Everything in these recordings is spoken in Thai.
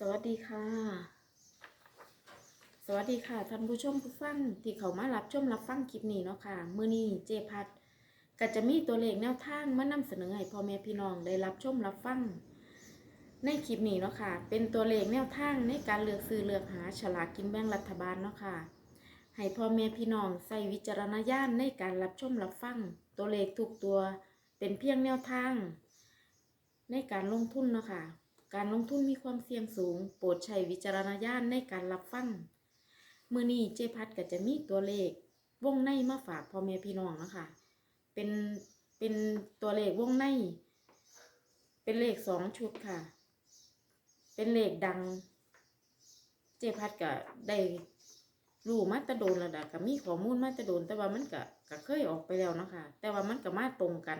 สวัสดีค่ะ สวัสดีค่ะท่านผู้ชมผู้ฟังที่เขามารับชมรับฟังคลิปนี้เนาะค่ะมือนี้เจพัดก็จะมีตัวเลขแนวทางมานำเสนอให้พ่อแม่พี่น้องได้รับชมรับฟังในคลิปนี้เนาะค่ะ เป็นตัวเลขแนวทางในการเลือกซื้อเลือกหาฉลากกินแบ่งรัฐบาลเนาะค่ะให้พ่อแม่พี่น้องใส่วิจารณญาณในการรับชมรับฟังตัวเลขทุกตัวเป็นเพียงแนวทาง ในการลงทุนเนาะค่ะ การลงทุนมีความเสี่ยงสูง โปรดใช้วิจารณญาณในการรับฟังมือนี้เจพัดก็จะมีตัวเลขวงในมาฝากพ่อแม่พี่น้องนะคะ เป็นเป็นตัวเลขวงใน เป็นเลขสองชุดค่ะ เป็นเลขดัง เจพัดก็ได้รู้มาตะโดนระดับก็มีข้อมูลมาตะโดน แต่ว่ามันก็ก็เคยออกไปแล้วนะคะ แต่ว่ามันก็มาตรงกัน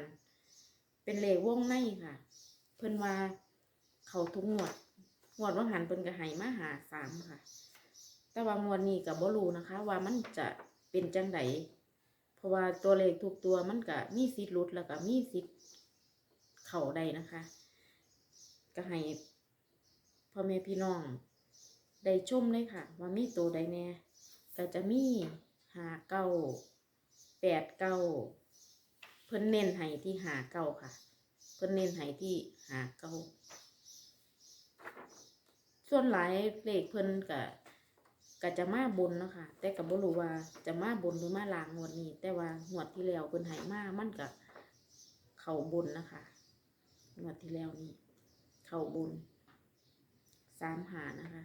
เป็นเลขวงในค่ะ เพิ่นว่า เขาทุกงวดงวดว่าหันเพิ่นก็ให้มาหาสามค่ะ แต่ว่างวดนี้ก็บ่รู้นะคะ ว่ามันจะเป็นจังไดเพราะว่าตัวเลขทุกตัวมันก็มีสิทธิ์ลุดแล้วก็มีสิทธิ์เข้าได้นะคะก็ให้พ่อแม่พี่น้องได้ชมเลยค่ะ ว่ามีตัวใดแน่ก็จะมีหาเก้าแปดเก้าเพิ่นเน้นให้ที่หาเก้าค่ะ เพิ่นเน้นให้ที่หาเก้า ส่วนหลายเลขเพิ่นก็ก็จะมาบนเนาะค่ะแต่ก็บ่รู้ว่าจะมาบนหรือมาล่างงวดนี้ แต่ว่างวดที่แล้วเพิ่นให้มามันก็เข้าบนนะคะงวดที่แล้วนี่เข้าบนสามหานะคะ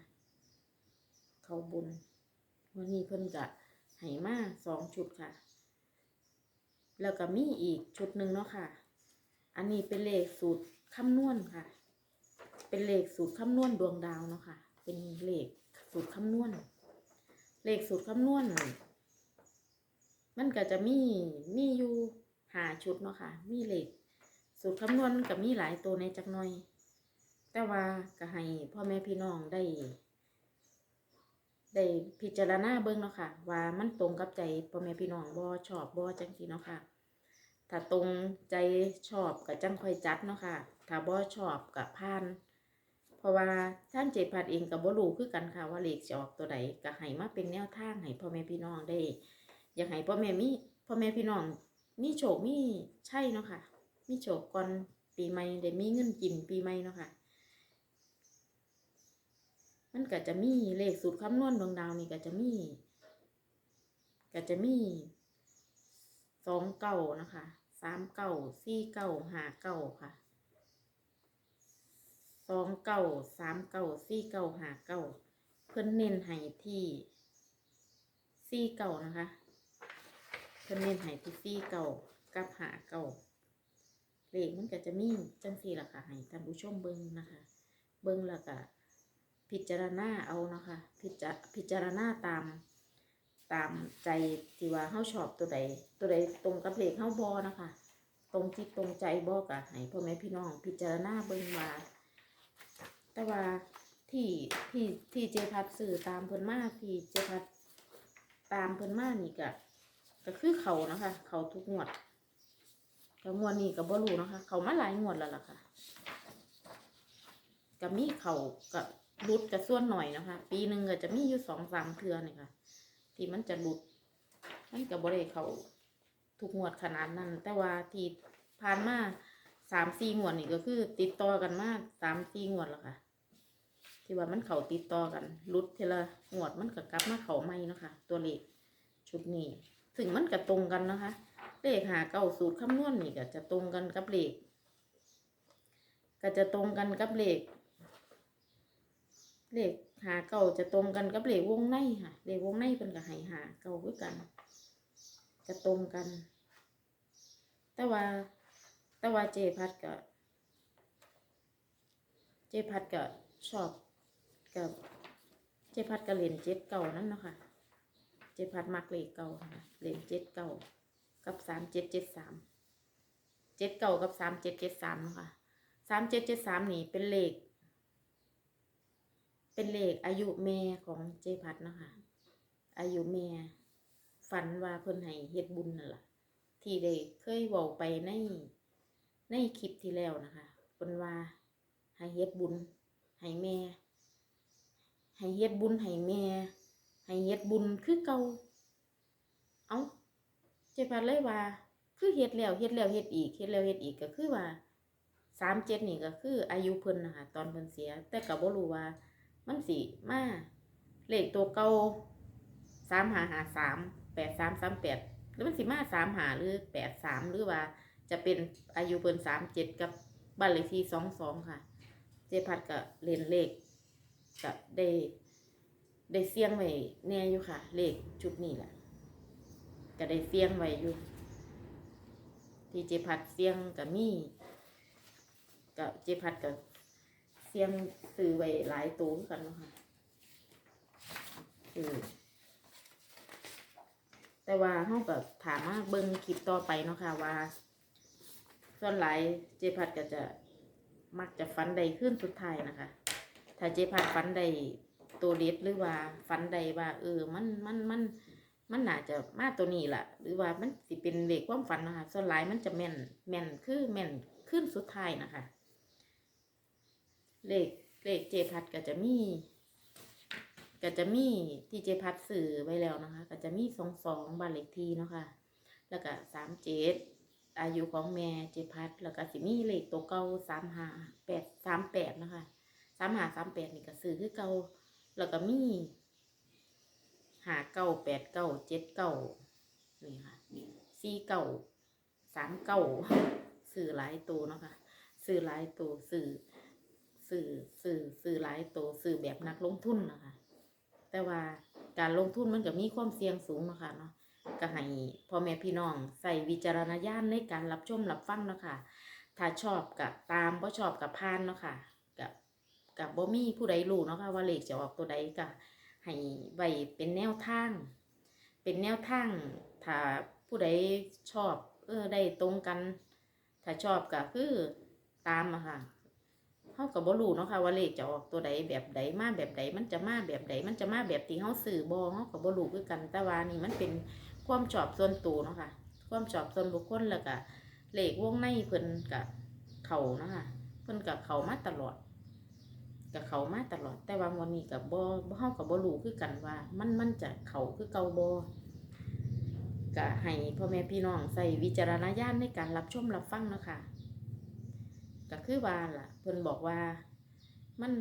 เข้าบนวันนี้เพิ่นก็ให้มาสองชุดค่ะ แล้วก็มีอีกชุดหนึ่งเนาะค่ะ อันนี้เป็นเลขสูตรคำนวณค่ะ เป็นเลขสูตรคำนวณดวงดาวเนาะค่ะ เป็นเลขสูตรคำนวณ เลขสูตรคำนวณ มันก็จะมีมีอยู่หาชุดเนาะค่ะ มีเลขสูตรคำนวณมันก็มีหลายตัวในจักหน่อย แต่ว่าก็ให้พ่อแม่พี่น้องได้ได้พิจารณาเบิ่งเนาะค่ะ ว่ามันตรงกับใจพ่อแม่พี่น้องบ่ชอบบ่จังซี่เนาะค่ะ ถ้าตรงใจชอบก็จังค่อยจัดเนาะค่ะ ถ้าบ่ชอบก็ผ่าน เพราะว่าท่านเจพัดเองก็บ่รู้คือกันค่ะว่าเลขจะออกตัวใดก็ให้มาเป็นแนวทางให้พ่อแม่พี่น้องได้ อยากให้พ่อแม่มีพ่อแม่พี่น้องมีโชคมีใช่เนาะค่ะ มีโชคก่อนปีใหม่ได้มีเงินกินปีใหม่เนาะค่ะ มันก็จะมีเลขสูตรคำนวณดวงดาวนี่ก็จะมี ก็จะมีสองเก้านะคะสามเก้าสี่เก้าห้าเก้าค่ะ องเก้าสามเก้าสี่เก้าหาเก้าเพิ่นเน้นให้ที่สี่เก้านะคะ เพิ่นเน้นให้ที่สี่เก้ากับหาเก้าเลขมันก็จะมีจังสี่ล่ะค่ะให้ท่านผู้ชมเบิ่งนะคะ เบิ่งแล้วก็พิจารณาเอานะคะ พิจาพิจารณาตามตามใจที่ว่าเฮาชอบตัวใดตัวใดตรงกับเลขเฮาบ่นะคะ ตรงจิตตรงใจบ่ก็ให้พ่อแม่พี่น้องพิจารณาเบิ่งว่า แต่ว่าที่ที่ที่เจพัดสื่อตามเพิ่นมาที่เจพัดตามเพิ่นมานี่ก็ก็คือเขานะคะ เขาทุกงวดก็งวดนี้ก็บ่รู้นะคะ เขามาหลายงวดแล้วล่ะค่ะก็มีเขากับรุดกับส่วนหน่อยนะคะ ปีหนึ่งก็จะมีอยู่สองสามเทือนี่ค่ะ ที่มันจะหลุดมันก็บ่ได้เขาทุกงวดขนาดนั้น แต่ว่าที่ผ่านมาสามสี่งวดนี่ก็คือ ติดต่อกันมาสามสี่งวดแล้วค่ะ ที่ว่ามันเข่าติดต่อกันหลุดทีละงวดมันก็กลับมาเข่าใหม่นะคะ ตัวเลขชุดนี้ ถึงมันก็ตรงกันนะคะ เลขหาเก้าสูตรคำนวณนี่ก็จะตรงกันกับเลขก็จะตรงกันกับเลขเลขหาเก่าจะตรงกันกับเลขวงในค่ะเลขวงในเป็นกับหหาเก่าคือกัน จะตรงกัน แต่ว่าแต่ว่าเจพัดกับเจพัดกับชอบ กับเจพัดกับเหรียญเจ็ดเก่านั่นเนาะค่ะ เจพัดมักเลขเก่าค่ะเหรียญเจ็ดเก่ากับสามเจ็ดเจ็ดสามเจ็ดเก่ากับสามเจ็ดเจ็ดสามเนาะค่ะสามเจ็ดเจ็ดสามนี่เป็นเลข เป็นเลขอายุแม่ของเจพัดเนาะคะอายุแม่ฝันว่าเพิ่นให้เฮ็ดบุญนั่นแหละที่ได้เคยเว้าไปในในคลิปที่แล้วนะคะเพิ่นว่าให้เฮ็ดบุญให้แม่ ให้เฮ็ดบุญให้แม่ให้เฮ็ดบุญคือเก่าเอาเจ็บพัดเลยว่า คือเฮ็ดแล้วเฮ็ดแล้วเฮ็ดอีกเฮ็ดแล้วเฮ็ดอีกก็คือว่าสามเจ็ดนี่ก็คือ อายุเพิ่นนะคะตอนเพิ่นเสีย แต่ก็บ่รู้ว่า มันสิมาเลขตัวเก่าสามหาหาสามแปดสามสามแปดหรือมันสิมาสามหาหรือแปดสามหรือว่า จะเป็นอายุเพิ่นสามเจ็ดกับบ้านเลขที่สองสองค่ะ เจพัดก็เล่นเลข ก็ได้ได้เสี่ยงไว้แน่อยู่ค่ะ เลขชุดนี้แหละก็ได้เสี่ยงไว้อยู่ ที่เจพัดเสี่ยงกับมี่ก็เจพัดกับเสี่ยงซื้อไว้หลายตัวกันเนาะค่ะซื้อแต่ว่าเฮาก็ถามมาเบิ่งคลิปต่อไปเนาะค่ะว่า ส่วนหลายเจพัดก็จะมักจะฟันใดขึ้นสุดท้ายนะคะ ถ้าเจพัดฟันใดตัวเด็ดหรือว่าฟันใดว่า เออ มันมันมันมันน่าจะมาตัวนี้ล่ะ หรือว่ามันสิเป็นเลขความฝันนะคะส่วนหลายมันจะแม่นแม่นคือแม่นขึ้นสุดท้ายนะคะเลขเลขเจพัดก็จะมีก็จะมีที่เจพัดสื่อไว้แล้วนะคะ ก็จะมีสองสองบ้านเลขที่เนาะค่ะแล้วก็สามเจ็ดอายุของแม่เจพัดแล้วก็สิมีเลขตัวเก่าสามห้าแปดสามแปดนะคะามหาสามแปดนี่ก็สื่อคือเก่าแล้วก็มีหาเก้าแปดเก้าเจ็ดเก้านี่ค่ะสี่เก้าสามเก้าสื่อหลายตัวเนาะค่ะสื่อหลายตัวสื่อสื่อสื่อสื่อหลายตัวสื่อแบบนักลงทุนนะคะแต่ว่าการลงทุนมันก็มีความเสี่ยงสูงเนาะคะเนาะก็ให้พ่อแม่พี่น้องใส่วิจารณญาณในการรับชมรับฟังเนาะค่ะถ้าชอบกับตามบ่ชอบกับพานเนาะค่ะ กับบ่มีผู้ใดรู้เนาะค่ะว่าเลขจะออกตัวใดก็ให้ไว้เป็นแนวทาง เป็นแนวทางถ้าผู้ใดชอบ เออได้ตรงกัน ถ้าชอบก็คือตามอะค่ะเฮาก็บ่รู้เนาะค่ะว่าเลขจะออกตัวใดแบบใดมาแบบใดมันจะมาแบบใดมันจะมาแบบที่เฮาสื่อบ่เฮาก็บ่รู้คือกันแต่ว่านี่มันเป็นความชอบส่วนตัวเนาะค่ะความชอบส่วนบุคคลแล้วก็เลขวงในเพิ่นกับเขาเนาะค่ะเพิ่นกับเขามาตลอด กับเขามาตลอด แต่ว่าวันนี้กับบ่บ่เฮากับบ่รู้คือกันว่า มันมันจะเขาคือเก่าบ่ก็ให้พ่อแม่พี่น้องใส่วิจารณญาณในการรับชมรับฟังเนาะค่ะก็คือว่าล่ะ เพิ่นบอกว่ามัน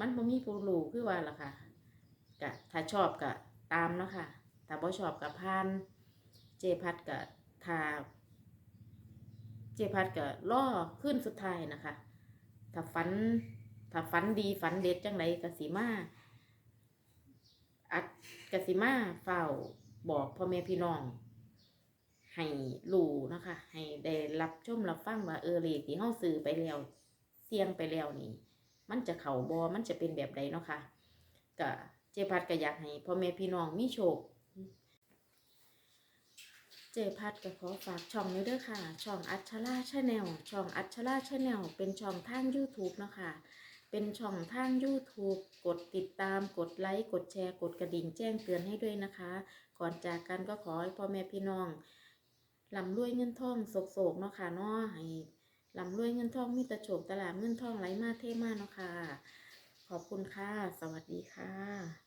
มันบ่มีผู้รู้คือว่าล่ะค่ะก็ถ้าชอบก็ตามเนาะค่ะถ้าบ่ชอบก็ผ่าน เจพัดกับทาเจพัดกับล่อขึ้นสุดท้ายนะคะ ถ้าฝัน ถ้าฝันดีฝันเด็ดจังไรกสิมาอัดกสิมาเฝ้าบอกพ่อแม่พี่น้อง ให้รู้นะคะ ให้ได้รับชมรับฟังว่าเออเลขที่เฮาซื้อไปแล้วเสี่ยงไปแล้วนี่ มันจะเข่าบอมันจะเป็นแบบใดเนาะค่ะก็เจพัดก็อยากให้พ่อแม่พี่น้องมีโชคเจพัดก็ขอฝากช่องนี้ด้วยค่ะ ช่องอัชราชาแนลช่องอัชราชาแนลเป็นช่องทาง YouTube เนาะคะ เป็นช่องทาง YouTube กดติดตามกดไลค์ กดแชร์ กดกระดิ่งแจ้งเตือนให้ด้วยนะคะ ก่อนจากกันก็ขอให้พ่อแม่พี่น้องลำรวยเงินทองโศกๆเนาะค่ะเนาะให้ลำรวยเงินทองมีตะโฉกตลาดเงินทองไหลมาเท่มากเนาะค่ะ ขอบคุณค่ะ สวัสดีค่ะ